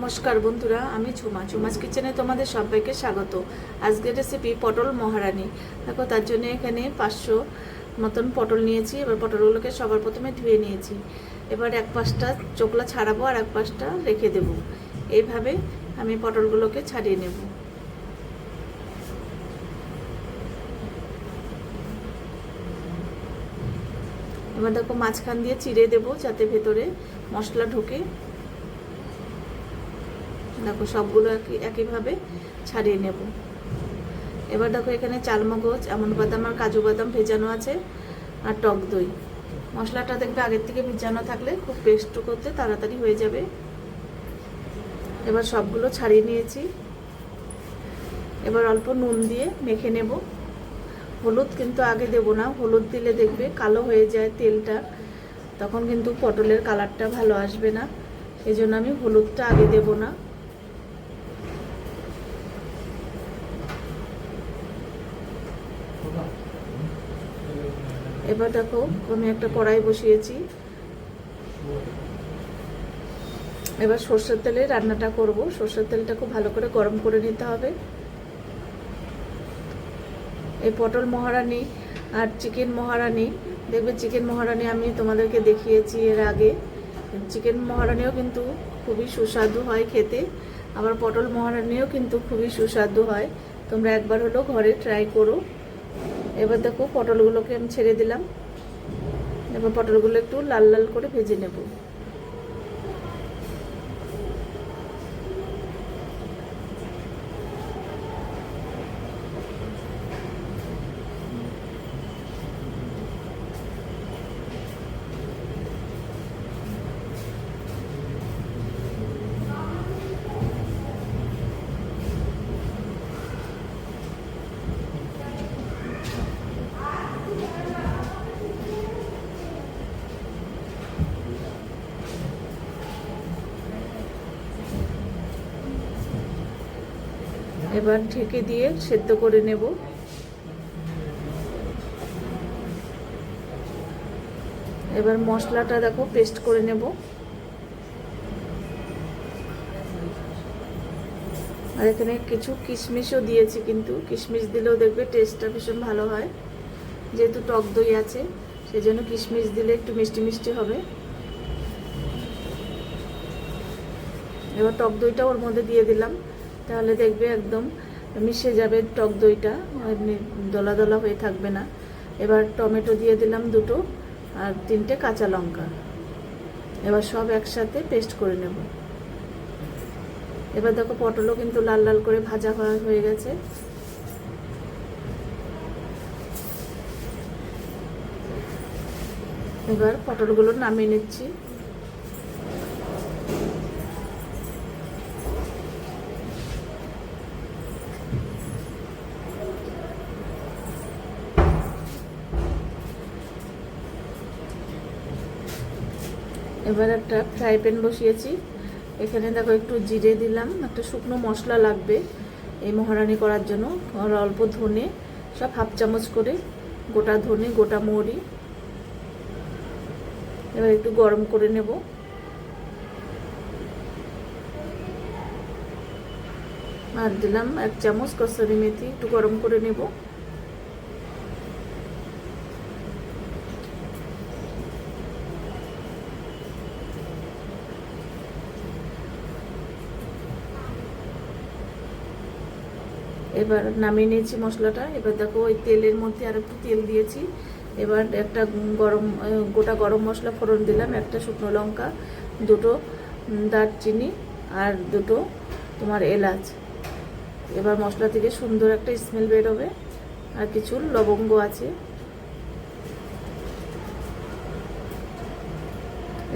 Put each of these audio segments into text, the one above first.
নমস্কার বন্ধুরা, আমি ঝুমা ঝুমাস কিচেনে তোমাদের সবাইকে স্বাগত। আজকের রেসিপি পটল মহারানি। দেখো, তার জন্য এখানে পাঁচশো মতন পটল নিয়েছি। এবার পটলগুলোকে সবার প্রথমে ধুয়ে নিয়েছি। এবার এক পাশটা চোকলা ছাড়াবো আর এক পাশটা রেখে দেব। এইভাবে আমি পটলগুলোকে ছাড়িয়ে নেব। এবার দেখো, মাঝখান দিয়ে চিড়ে দেবো যাতে ভেতরে মশলা ঢোকে। দেখো, সবগুলো একই, একইভাবে ছাড়িয়ে নেব। এবার দেখো, এখানে চালমগজ এমন বাদাম আর কাজু বাদাম ভেজানো আছে আর টক দই। মশলাটা দেখবে আগের থেকে ভেজানো থাকলে খুব পেস্ট করতে তাড়াতাড়ি হয়ে যাবে। এবার সবগুলো ছাড়িয়ে নিয়েছি। এবার অল্প নুন দিয়ে মেখে নেব। হলুদ কিন্তু আগে দেব না। হলুদ দিলে দেখবে কালো হয়ে যায় তেলটা। তখন কিন্তু পটলের কালারটা ভালো আসবে না। এই জন্য আমি হলুদটা আগে দেব না। এবার দেখো, আমি একটা কড়াই বসিয়েছি। এবার সর্ষের তেলে রান্নাটা করব। সর্ষের তেলটা খুব ভালো করে গরম করে নিতে হবে। এই পটল মহারানি আর চিকেন মহারানি, দেখবে চিকেন মহারানি আমি তোমাদেরকে দেখিয়েছি এর আগে। চিকেন মহারানিও কিন্তু খুবই সুস্বাদু হয় খেতে। আবার পটল মহারানিও কিন্তু খুবই সুস্বাদু হয়। তোমরা একবার হলো ঘরে ট্রাই করো। এবার দেখো পটলগুলোকে আমি ছেড়ে দিলাম। এবার পটলগুলো একটু লাল লাল করে ভেজে নেব। এবার ঢেকে দিয়ে সেদ্ধ করে নেব। এবার মশলাটা দেখো পেস্ট করে নেব। আর এখানে কিছু কিশমিশও দিয়েছি কিন্তু, কিশমিশ দিলেও দেখবে টেস্টটা ভীষণ ভালো হয়। যেহেতু টক দই আছে সেই জন্য কিশমিশ দিলে একটু মিষ্টি মিষ্টি হবে। এবার টক দইটা ওর মধ্যে দিয়ে দিলাম। তাহলে দেখবে একদম মিশে যাবে টক দইটা, এমনি দলা দলা হয়ে থাকবে না। এবার টমেটো দিয়ে দিলাম দুটো আর তিনটে কাঁচা লঙ্কা। এবার সব একসাথে পেস্ট করে নেব। এবার দেখো পটলও কিন্তু লাল লাল করে ভাজা হয়ে গেছে। এবার পটলগুলো নামিয়ে নিচ্ছি। এবার একটা ফ্রাই প্যান বসিয়েছি। এখানে দেখো একটু জিরে দিলাম, একটা শুকনো মশলা লাগবে এই মহারানি করার জন্য অল্প ধনে, সব হাফ চামচ করে গোটা ধনে, গোটা মৌরি। এবার একটু গরম করে নেব। আর দিলাম এক চামচ কসুরি মেথি, একটু গরম করে নেব। এবার নামিয়ে নিয়েছি মশলাটা। এবার দেখো ওই তেলের মধ্যে আর একটু তেল দিয়েছি। এবার একটা গরম গোটা গরম মশলা ফোড়ন দিলাম, একটা শুকনো লঙ্কা, দুটো দারচিনি আর দুটো তোমার এলাচ। এবার মশলা থেকে সুন্দর একটা স্মেল বেরোবে। আর কিছু লবঙ্গ আছে।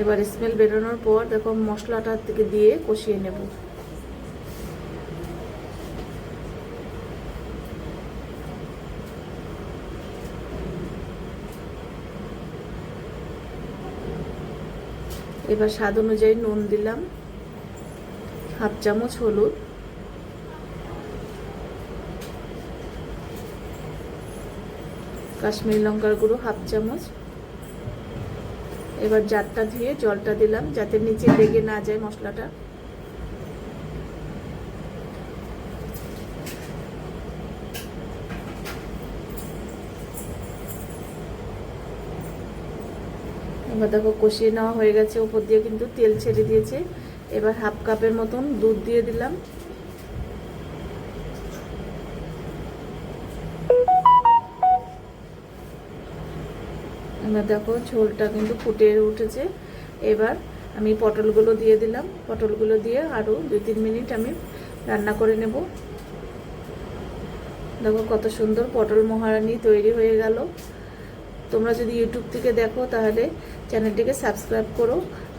এবার স্মেল বেরোনোর পর দেখো মশলাটা থেকে দিয়ে কষিয়ে নেব। এবার স্বাদ অনুযায়ী নুন দিলাম। হাফ চামচ হলুদ। কাশ্মীর লঙ্কার গুঁড়ো হাফ চামচ। এবার জারটা ধুয়ে জলটা দিলাম যাতে নিচে লেগে না যায় মশলাটা। দেখো কষিয়ে নেওয়া হয়ে গেছে উপর দিয়ে কিন্তু তেল ছেড়ে দিয়েছে। এবার হাফ কাপের মতন দুধ দিয়ে দিলাম। এবার দেখো ঝোলটা কিন্তু ফুটে উঠেছে। এবার আমি পটলগুলো দিয়ে দিলাম। পটলগুলো দিয়ে আরও দুই তিন মিনিট আমি রান্না করে নেব। দেখো কত সুন্দর পটল মহারানি তৈরি হয়ে গেল। তোমরা যদি ইউটিউব থেকে দেখো, তাহলে চ্যানেলটিকে সাবস্ক্রাইব করো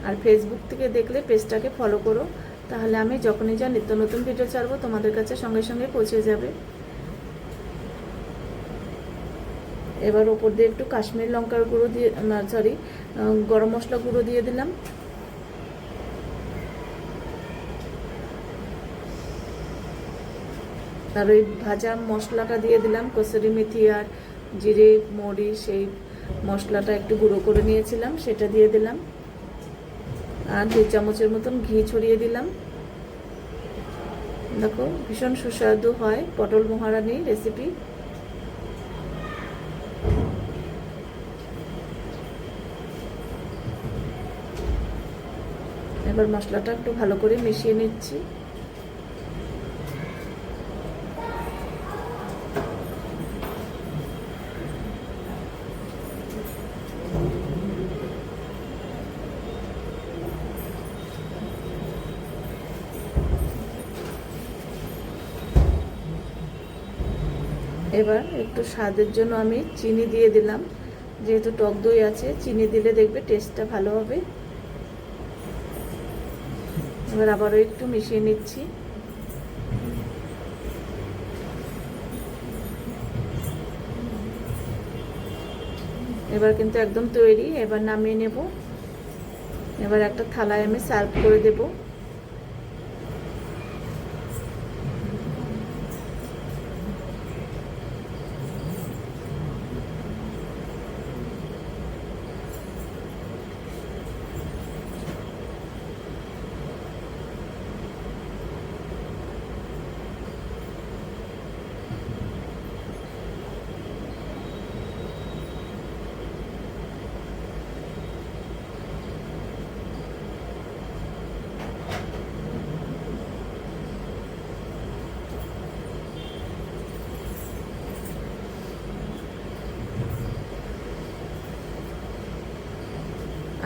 আর ফেসবুক থেকে দেখলে পেজটাকে ফলো করো। তাহলে আমি যখনই যা নিত্য নতুন ভিডিও ছাড়বো, তোমাদের কাছে সঙ্গে সঙ্গে পৌঁছে যাবে। এবার ওপর দিয়ে একটু কাশ্মীর লঙ্কার গুঁড়ো দিয়ে সরি গরম মশলা গুঁড়ো দিয়ে দিলাম। আর ওই ভাজা মশলাটা দিয়ে দিলাম, কসুরি মেথি আর জিরে, মরি, সেই মশলাটা একটু গুঁড়ো করে নিয়েছিলাম, সেটা দিয়ে দিলাম। আর দুই চামচের মতন ঘি ছড়িয়ে দিলাম। দেখো, ভীষণ সুস্বাদু হয় পটল মহারানি রেসিপি এবার মশলাটা একটু ভালো করে মিশিয়ে নিচ্ছি। এবার একটু স্বাদের জন্য আমি চিনি দিয়ে দিলাম। যেহেতু টক দই আছে, চিনি দিলে দেখবে টেস্টটা ভালো হবে। এবার আবারও একটু মিশিয়ে নিচ্ছি। এবার কিন্তু একদম তৈরি, এবার নামিয়ে নেব। এবার একটা থালায় আমি সার্ভ করে দেবো।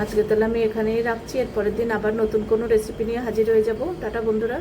আজকে তাহলে আমি এখানেই রাখছি, এরপরের দিন আবার নতুন কোনো রেসিপি নিয়ে হাজির হয়ে যাব। টাটা বন্ধুরা।